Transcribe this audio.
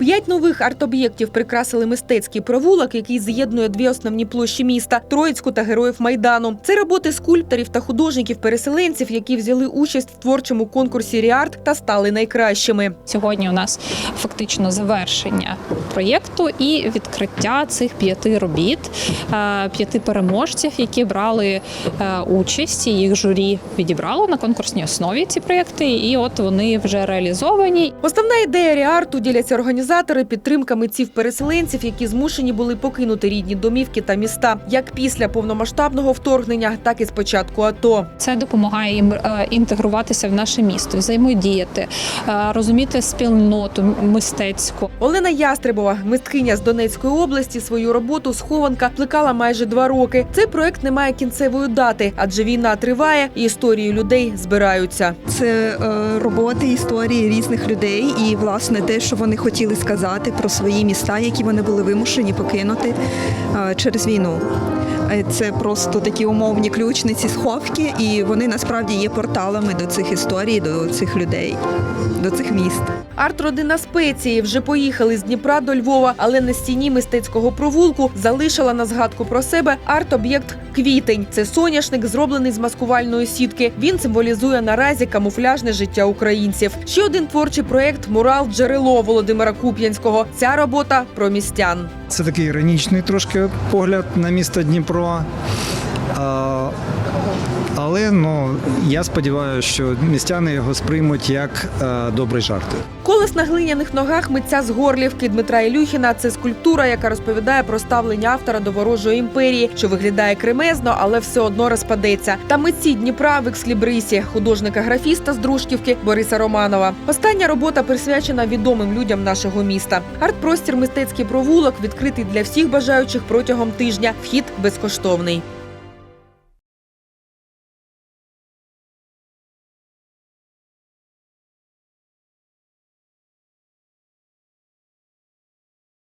П'ять нових арт-об'єктів прикрасили мистецький провулок, який з'єднує дві основні площі міста Троїцьку та героїв майдану. Це роботи скульпторів та художників-переселенців, які взяли участь в творчому конкурсі Ріарт та стали найкращими. Сьогодні у нас фактично завершення проєкту і відкриття цих п'яти робіт, е, п'яти переможців, які брали е, участь. і Їх журі відібрало на конкурсній основі ці проєкти, і от вони вже реалізовані. Основна ідея Ріарту діляться організатори підтримка митців-переселенців, які змушені були покинути рідні домівки та міста, як після повномасштабного вторгнення, так і з початку АТО. Це допомагає їм е, інтегруватися в наше місто, взаємодіяти, е, розуміти спільноту мистецьку. Олена Ястребова, мисткиня з Донецької області, свою роботу схованка плекала майже два роки. Цей проект не має кінцевої дати, адже війна триває і історії людей збираються. Це е, роботи, історії різних людей, і власне те, що вони хотіли сказати про свої міста, які вони були вимушені покинути е, через війну. Е, Це просто такі умовні ключниці сховки, і вони насправді є порталами до цих історій, до цих людей, до цих міст. Арт-родина спеції вже поїхали з Дніпра до Львова, але на стіні мистецького провулку залишила на згадку про себе арт-об'єкт Квітень. Це соняшник, зроблений з маскувальної сітки. Він символізує наразі камуфляжне життя українців. Ще один творчий проєкт Мурал Джерело Володимира Куп'янського. Ця робота про містян. Це такий іронічний трошки погляд на місто Дніпро. Але ну, я сподіваюся, що містяни його сприймуть як е, добрий жарт. Колес на глиняних ногах митця з Горлівки Дмитра Ілюхіна це скульптура, яка розповідає про ставлення автора до ворожої імперії, що виглядає кремезно, але все одно розпадеться. Та митці Дніпра в екслібрисі, художника-графіста з Дружківки Бориса Романова. Остання робота присвячена відомим людям нашого міста. Арт-простір мистецький провулок відкритий для всіх бажаючих протягом тижня. Вхід безкоштовний.